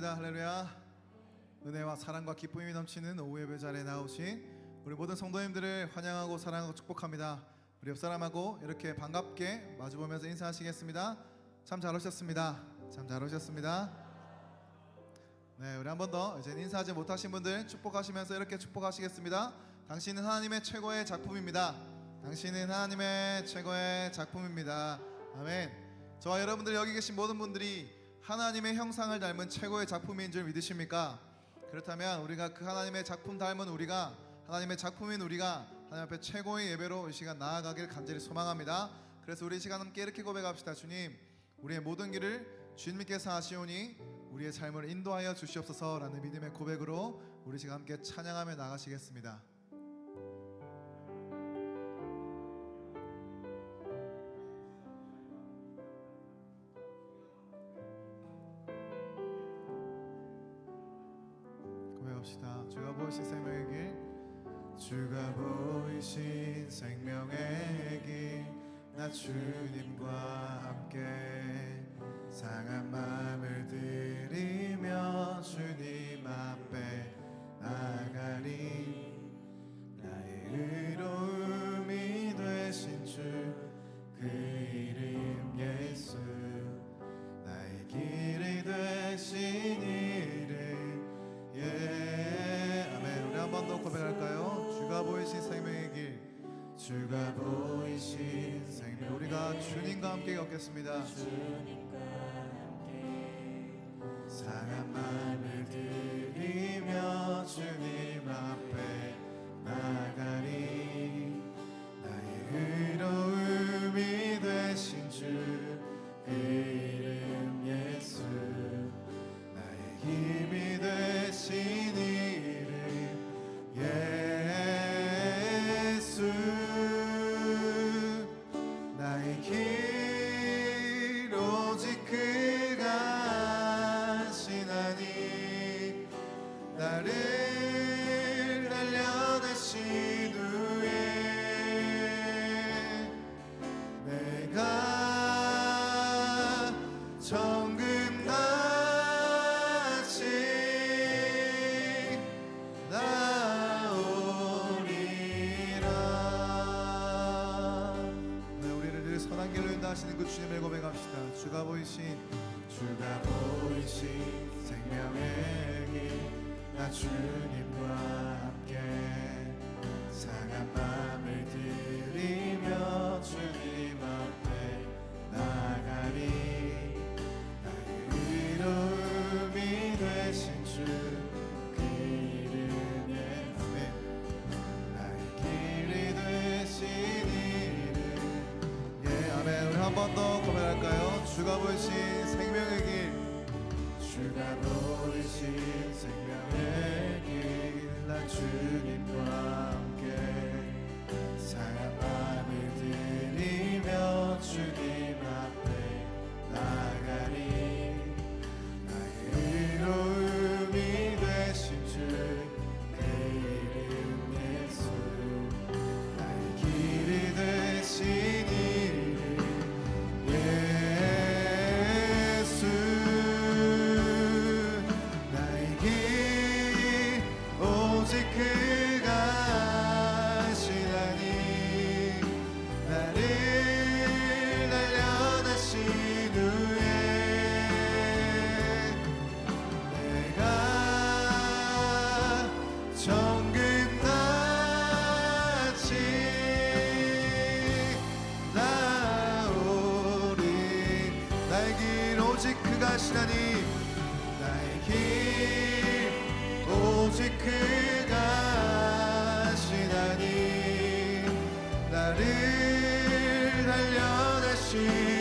반갑습니다. 할렐루야. 은혜와 사랑과 기쁨이 넘치는 오후 예배 자리에 나오신 우리 모든 성도님들을 환영하고 사랑하고 축복합니다. 우리 옆 사람하고 이렇게 반갑게 마주보면서 인사하시겠습니다. 참 잘 오셨습니다. 참 잘 오셨습니다. 네, 우리 한 번 더 이제 인사하지 못하신 분들 축복하시면서 이렇게 축복하시겠습니다. 당신은 하나님의 최고의 작품입니다. 당신은 하나님의 최고의 작품입니다. 아멘. 저와 여러분들 여기 계신 모든 분들이 하나님의 형상을 닮은 최고의 작품인 줄 믿으십니까? 그렇다면 우리가 그 하나님의 작품 닮은 우리가 하나님의 작품인 우리가 하나님 앞에 최고의 예배로 이 시간 나아가길 간절히 소망합니다. 그래서 우리 이 시간 함께 이렇게 고백합시다. 주님, 우리의 모든 길을 주님께서 하시오니 우리의 삶을 인도하여 주시옵소서라는 믿음의 고백으로 우리 시간 함께 찬양하며 나가시겠습니다. 주님과 함께 마음을 고백합시다. 주가 보이신 주가 보이신 생명의 길나 주님과 함께 나를 달려내신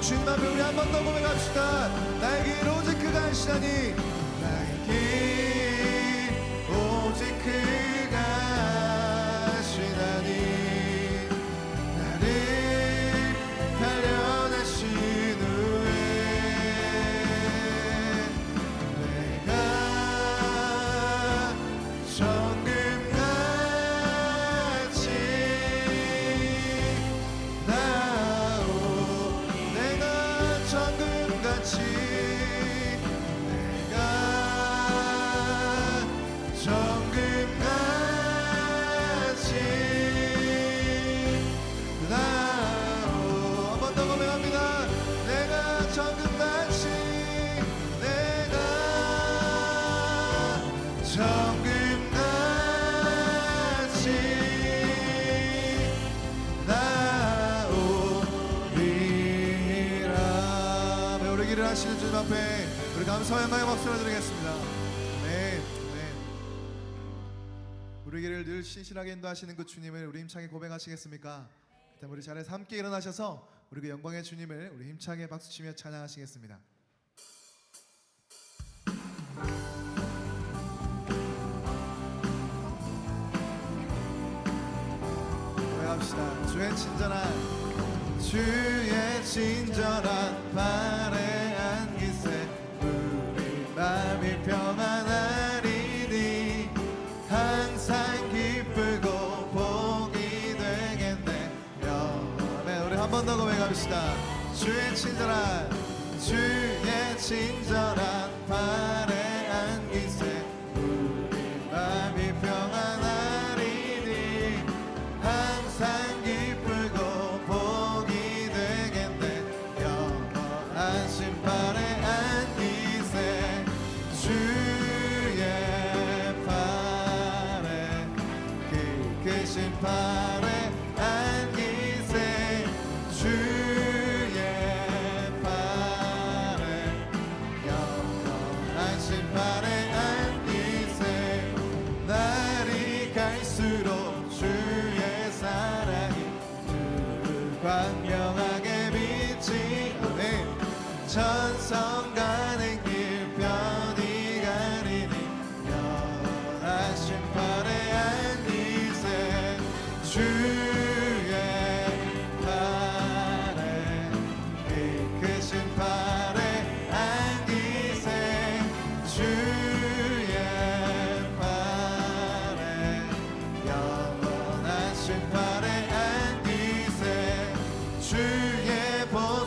주님 앞에 우리 한 번 더 고백합시다. 나에게 로제크가 한 그 시간이 찬양하의 박수를 드리겠습니다. 네, 네. 우리를 늘 신실하게 인도하시는 그 주님을 우리 힘차게 고백하시겠습니까? 그다음 우리 자리에서 함께 일어나셔서 우리 그 영광의 주님을 우리 힘차게 박수치며 찬양하시겠습니다. 고백합시다. 주의 친절한 주의 친절한 바람 주의 친절한 주의 친절한 바람.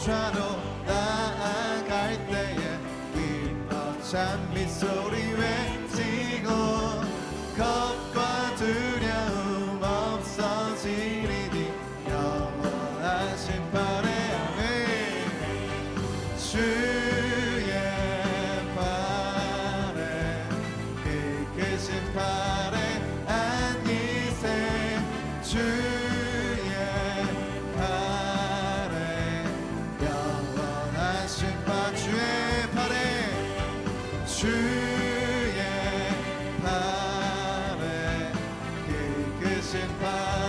쫓아도 나아갈 때에 그 어찬 밑소리 and power.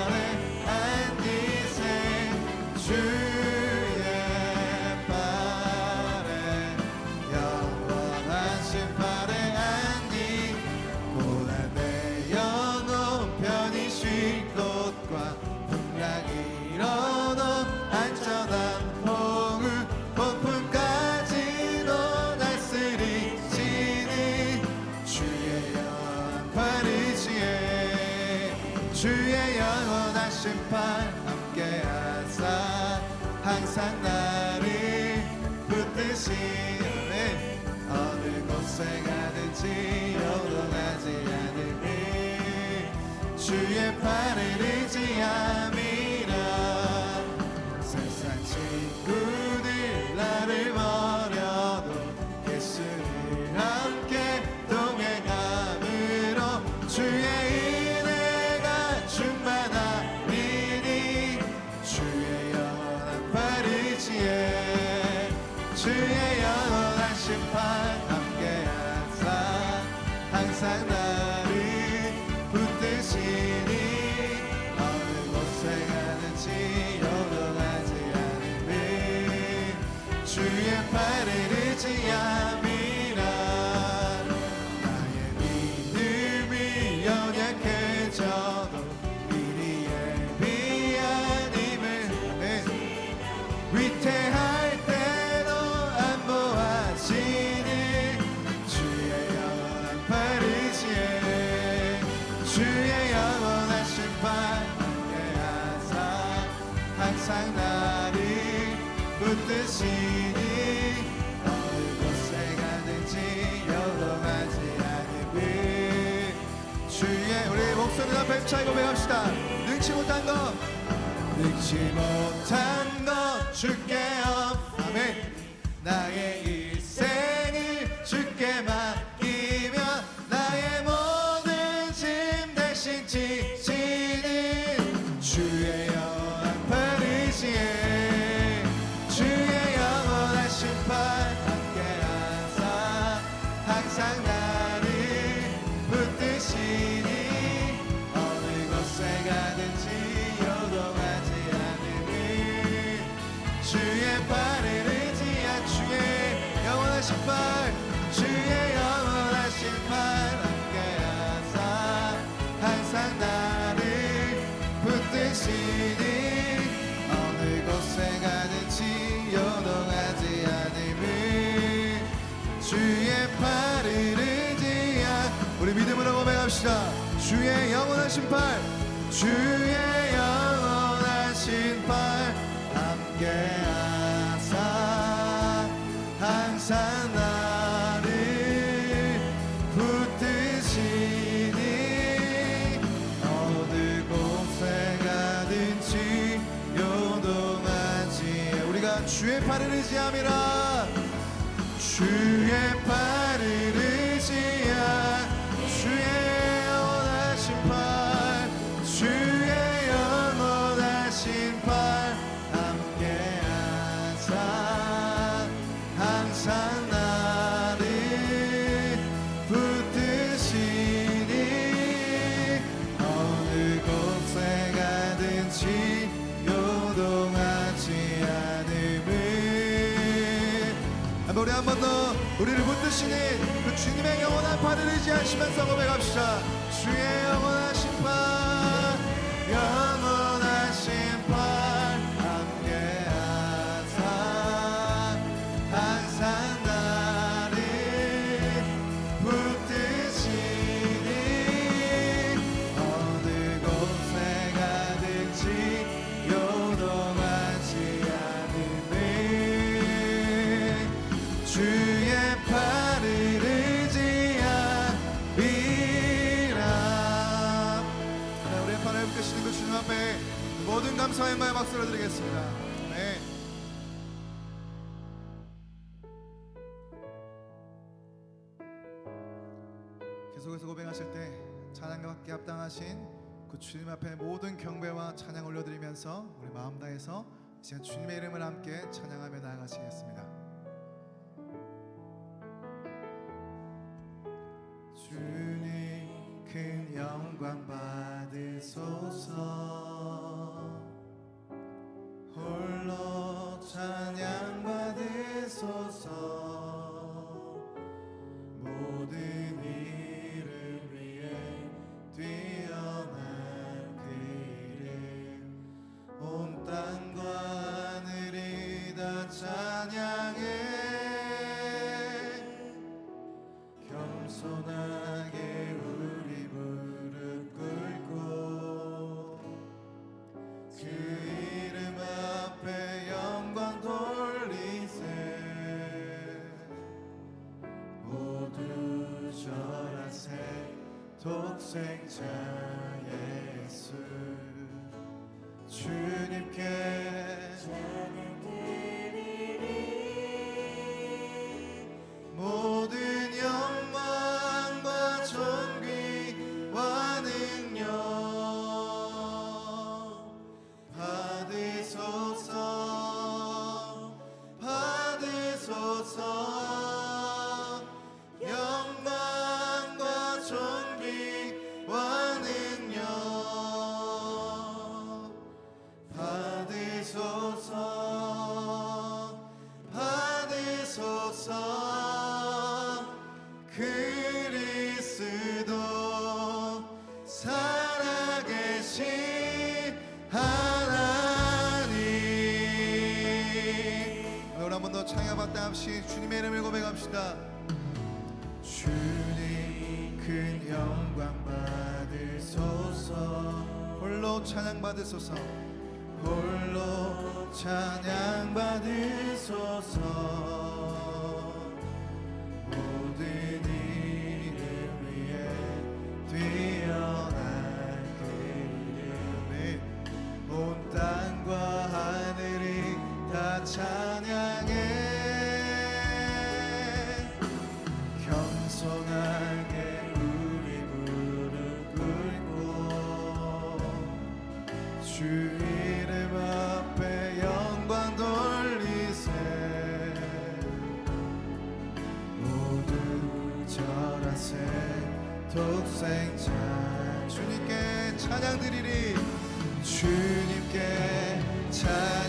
나를 붙드시네 어느 곳에 가든지 영원하지 않으니 주의 팔을 의지함이라. 세상 친구 붙드시니 어느 곳에 가든지 요동하지 않음을 주의 우리 목소리 앞에 힘차게 고백합시다. 능치 못한 것 능치 못한 것 줄게요. 아멘. 나의 일 주의 영원한 신발 주의 영원한 신발 함께하사 항상 나를 붙드시니 어느 곳에 가든지 요동하지. 우리가 주의 팔을 의지함이라 주의 팔 우리를 붙드시는 그 주님의 영원한 팔을 의지하시면서 고백합시다. 주의 영원한 심판 마음 박수를 드리겠습니다 네. 계속해서 고백하실 때 찬양과 함께 합당하신 그 주님 앞에 모든 경배와 찬양 올려드리면서 우리 마음 다해서 이제 주님의 이름을 함께 찬양하며 나아가시겠습니다. 주님 큰 영광 받으소서 찬양 받으소서. 모든 이 생자 예수 주 찬양 드리리. 주님께 찬양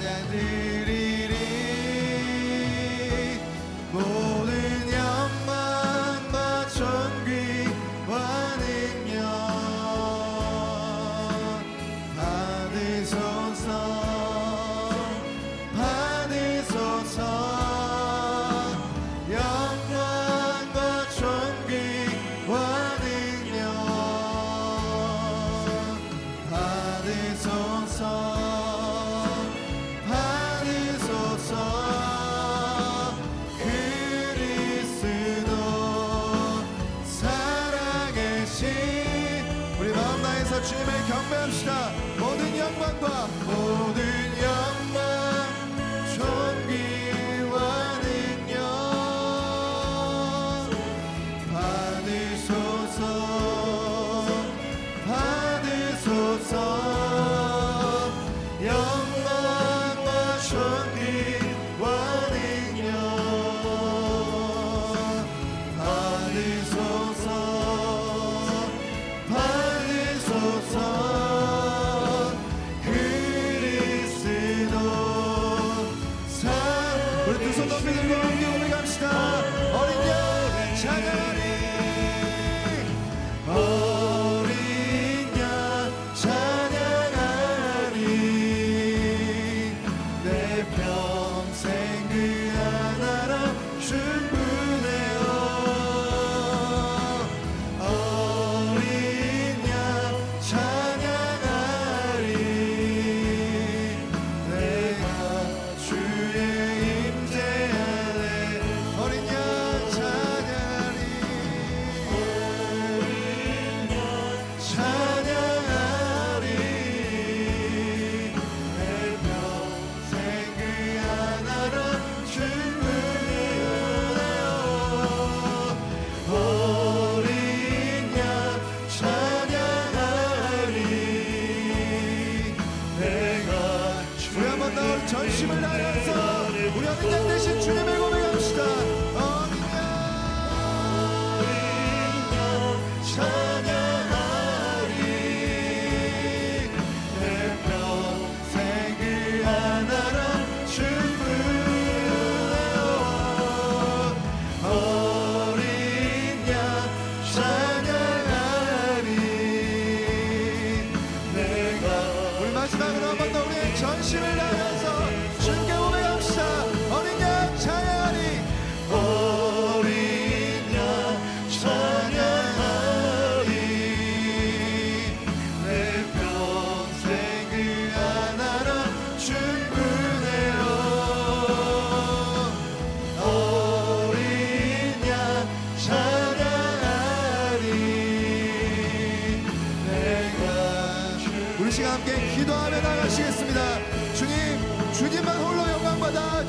zobaczymy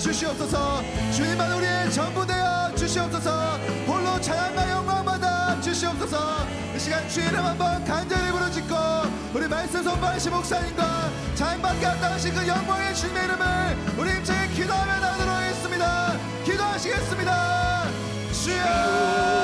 주시옵소서. 주님만 우리의 전부 되어 주시옵소서. 홀로 자양과 영광 받아 주시옵소서. 이 시간 주의 이름 한번 간절히 부르짖고 우리 말씀 선발시 목사님과 자양밖에 합당하신 그 영광의 주님의 이름을 우리 입장에 기도하며 나누도록 하겠습니다. 기도하시겠습니다. 주여!